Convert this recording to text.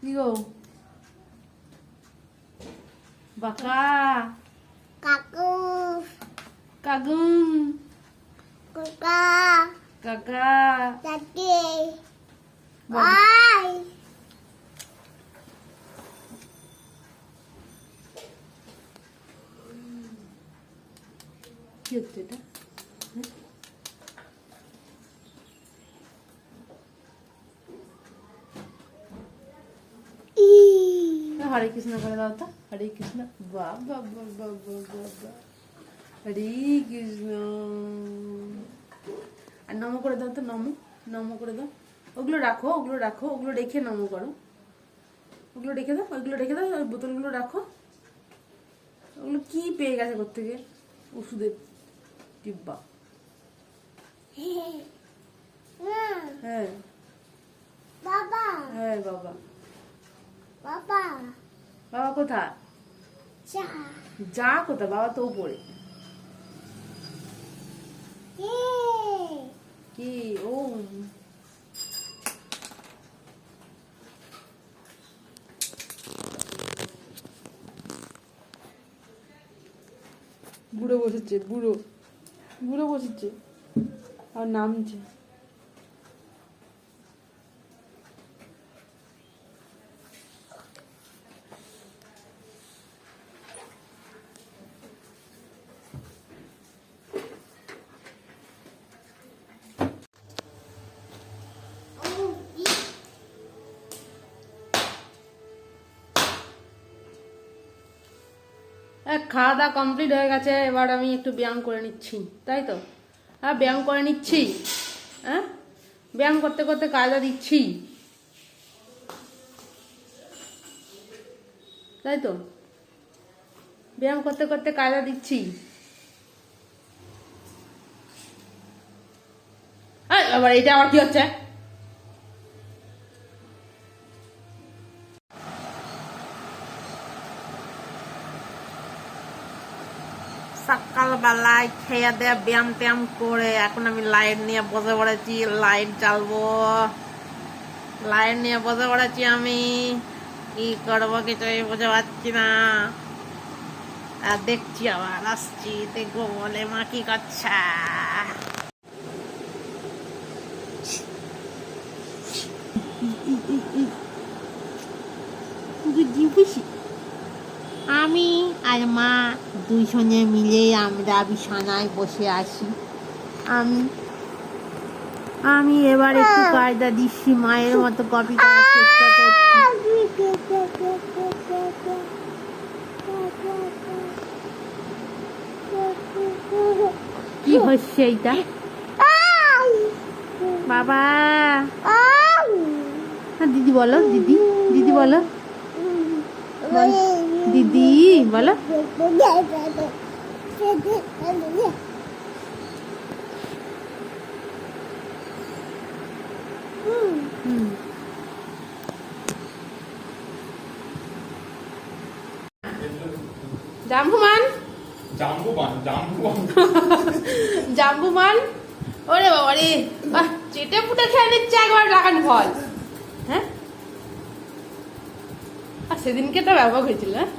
কি গো বাকা কাকু কাগুম কুকা কাকা চাটি বাবা। আই কি হচ্ছে এটা হরে কৃষ্ণ করে দাও তো হরে কৃষ্ণ বাবা বাবা বাবা হরে কৃষ্ণ আর নমো করে দাও তো নমো নমো করে দাও ওগুলো রাখো ওগুলো রাখো ওগুলো রেখে নমো করো ওগুলো রেখে দাও ওগুলো রেখে দাও ওই বোতলগুলো রাখো ওগুলো কি পেয়ে গেছে কোথেকে ওষুধের ডিব্বা হ্যাঁ বাবা হ্যাঁ বাবা বাবা বাবা কোথায়? চা যা কোথায়? বাবা তো উপরে। কি? ও। বুড়ো বসেছে বুড়ো। বুড়ো বসেছে। আর নামছে। খাওয়া দাওয়া কমপ্লিট হয়ে গেছে, এবার আমি একটু ব্যায়াম করে নিচ্ছি, তাই তো? হ্যাঁ ব্যায়াম করে নিচ্ছি হ্যাঁ ব্যায়াম করতে করতে কায়দা দিচ্ছি। তাই তো? ব্যায়াম করতে করতে কায়দা দিচ্ছি। আবার এটা আবার কি হচ্ছে? সকালবেলায় খেয়ে দেয়া ব্যায়াম ট্যায়াম করে, এখন আমি লাইট নিয়ে বসে পড়েছি, লাইট জ্বালবো। লাইট নিয়ে বসে পড়েছি আমি। কি করব কিছুই বুঝতে পারছি না। আর দেখছি আবার, আসছি, দেখব বলে মা কি করছে। আমি আর মা দুইজনে মিলে আমরা বিছানায় বসে আছি। আমি আমি এবার একটু কায়দা দিচ্ছি মায়ের মতো কপি করার চেষ্টা করছি কি হচ্ছে এইটা? বাবা। হ্যাঁ দিদি বলো দিদি দিদি বল। দিদি বলো। জাম্বুমান? জাম্বুবান জাম্বুমান। ওরে বাবা রে বাহ চেটে ফুটে খেয়ে নিচ্ছে একবার লাগান ফল। হ্যাঁ? আর সেদিনকে তো ব্যাপক হয়েছিল হ্যাঁ?